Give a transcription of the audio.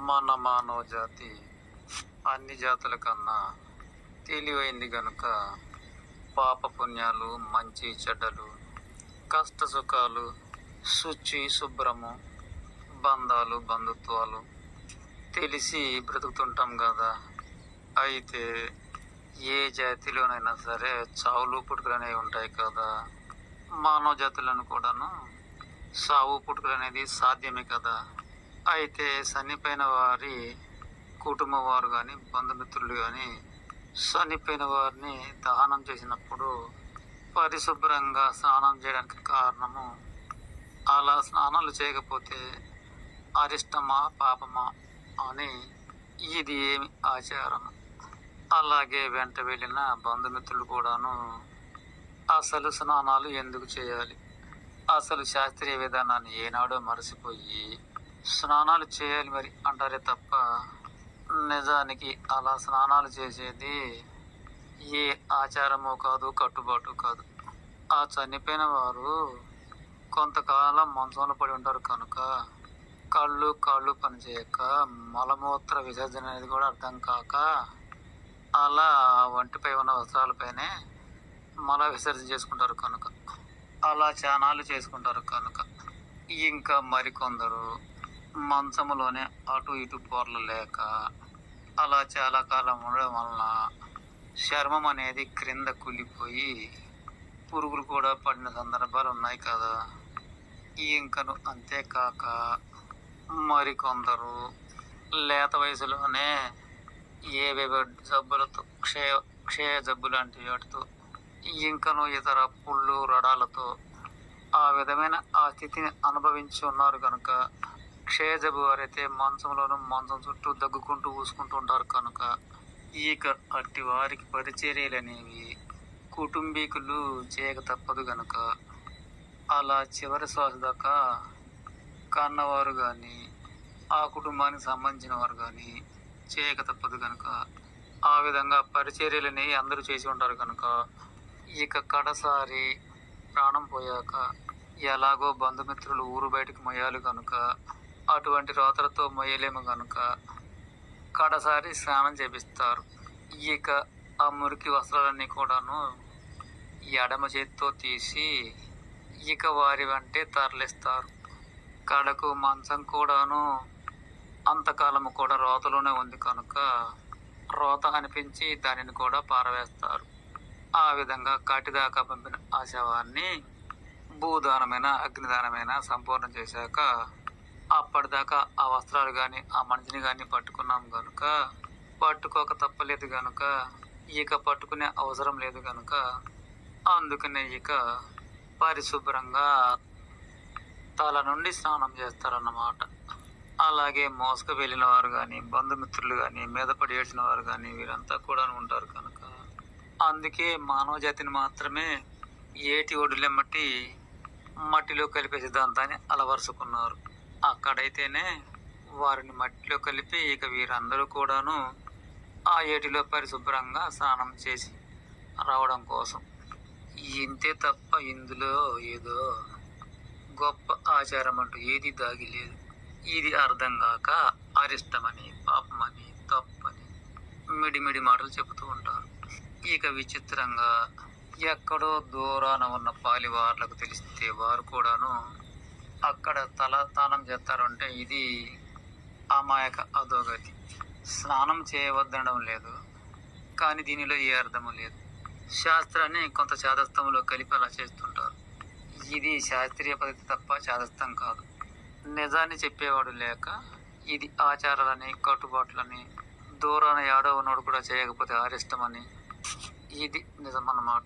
మన మానవ జాతి అన్ని జాతుల కన్నా తెలివైంది గనుక పాప పుణ్యాలు మంచి చెడ్డలు కష్ట సుఖాలు శుచి శుభ్రము బంధాలు బంధుత్వాలు తెలిసి బ్రతుకుతుంటాం కదా. అయితే ఏ జాతిలోనైనా సరే చావులు పుట్టుకలు అనేవి ఉంటాయి కదా. మానవ జాతులను కూడాను సావు పుట్టుకలు అనేది సాధ్యమే కదా. అయితే చనిపోయిన వారి కుటుంబం వారు కానీ బంధుమిత్రులు కానీ చనిపోయిన వారిని దహనం చేసినప్పుడు పరిశుభ్రంగా స్నానం చేయడానికి కారణము అలా స్నానాలు చేయకపోతే అరిష్టమా పాపమా అని ఇది ఏమి ఆచారం. అలాగే వెంట వెళ్ళిన బంధుమిత్రులు కూడాను అసలు స్నానాలు ఎందుకు చేయాలి? అసలు శాస్త్రీయ విధానాన్ని ఏనాడో మరచిపోయి స్నానాలు చేయాలి మరి అంటారే తప్ప నిజానికి అలా స్నానాలు చేసేది ఏ ఆచారమో కాదు కట్టుబాటు కాదు. ఆ చనిపోయిన వారు కొంతకాలం మంచంలో పడి ఉంటారు కనుక కళ్ళు కాళ్ళు పనిచేయక మలమూత్ర విసర్జన అనేది కూడా అర్థం కాక అలా ఒంటిపై ఉన్న వస్త్రాలపైనే మల విసర్జన చేసుకుంటారు కనుక. అలా చానాలు చేసుకుంటారు కనుక. ఇంకా మరికొందరు మంచంలోనే అటు ఇటు పొరలు లేక అలా చాలా కాలం ఉండడం వలన చర్మం అనేది క్రింద కులిపోయి పురుగులు కూడా పడిన సందర్భాలు ఉన్నాయి కదా. ఇంకను అంతేకాక మరికొందరు లేత వయసులోనే ఏవేవో జబ్బులతో క్షయ క్షయ జబ్బు లాంటి వాటితో ఇంకను ఇతర పుళ్ళు రడాలతో ఆ విధమైన ఆ స్థితిని అనుభవించి ఉన్నారు కనుక క్షయ వారైతే మంచంలోనూ మంచం చుట్టూ దగ్గుకుంటూ ఊసుకుంటూ ఉంటారు కనుక ఇక అట్టి వారికి పరిచర్యలు అనేవి కుటుంబీకులు చేయక తప్పదు కనుక అలా చివరి శ్వాస దాకా కన్నవారు కానీ ఆ కుటుంబానికి సంబంధించిన వారు కానీ చేయక తప్పదు కనుక ఆ విధంగా పరిచర్యలని అందరూ చేసి ఉంటారు కనుక. ఇక కడసారి ప్రాణం పోయాక ఎలాగో బంధుమిత్రులు ఊరు బయటకు మొయ్యాలి కనుక అటువంటి రోతలతో మొయ్యలేము కనుక కడసారి స్నానం చేపిస్తారు. ఇక ఆ మురికి వస్త్రాలన్నీ కూడాను ఎడమ చేతితో తీసి ఇక వారి వెంటే తరలిస్తారు. కడకు మంచం కూడాను అంతకాలము కూడా రోతలోనే ఉంది కనుక రోత అనిపించి దానిని కూడా పారవేస్తారు. ఆ విధంగా కాటిదాకా పంపిన ఆ శవాన్ని భూదానమైన అగ్నిదానమైన సంపూర్ణం చేశాక అప్పటిదాకా ఆ వస్త్రాలు కానీ ఆ మనిషిని కానీ పట్టుకున్నాం కనుక పట్టుకోక తప్పలేదు కనుక ఇక పట్టుకునే అవసరం లేదు కనుక అందుకనే ఇక పరిశుభ్రంగా తల నుండి స్నానం చేస్తారన్నమాట. అలాగే మోసుకు వెళ్ళిన వారు కానీ బంధుమిత్రులు కానీ మీద పడి ఏడ్చిన వారు కానీ వీరంతా కూడా ఉంటారు కనుక అందుకే మానవ జాతిని మాత్రమే ఏటి ఒడులెమ్మటి మట్టిలో కలిపే సిద్ధాంతాన్ని అలవరుచుకున్నారు. అక్కడైతేనే వారిని మట్టిలో కలిపి ఇక వీరందరూ కూడాను ఆ ఏటిలో పరిశుభ్రంగా స్నానం చేసి రావడం కోసం. ఇంతే తప్ప ఇందులో ఏదో గొప్ప ఆచారం అంటూ ఏది దాగిలేదు ఇది అర్థం కాక అరిష్టమని పాపమని తప్పని మిడిమిడి మాటలు చెబుతూ ఉంటారు. ఇక విచిత్రంగా ఎక్కడో దూరాన ఉన్న పాలివార్లకు తెలిస్తే వారు కూడాను అక్కడ తల స్నానం చేస్తారంటే ఇది అమాయక అధోగతి. స్నానం చేయవద్దనడం లేదు కానీ దీనిలో ఏ అర్థము లేదు. శాస్త్రాన్ని కొంత చాదస్తంలో కలిపి అలా చేస్తుంటారు. ఇది శాస్త్రీయ పద్ధతి తప్ప చాదస్తం కాదు. నిజాన్ని చెప్పేవాడు లేక ఇది ఆచారాలని కట్టుబాట్లని దూరాన ఏడో ఉన్నాడు కూడా చేయకపోతే ఆరిష్టమని. ఇది నిజమన్నమాట.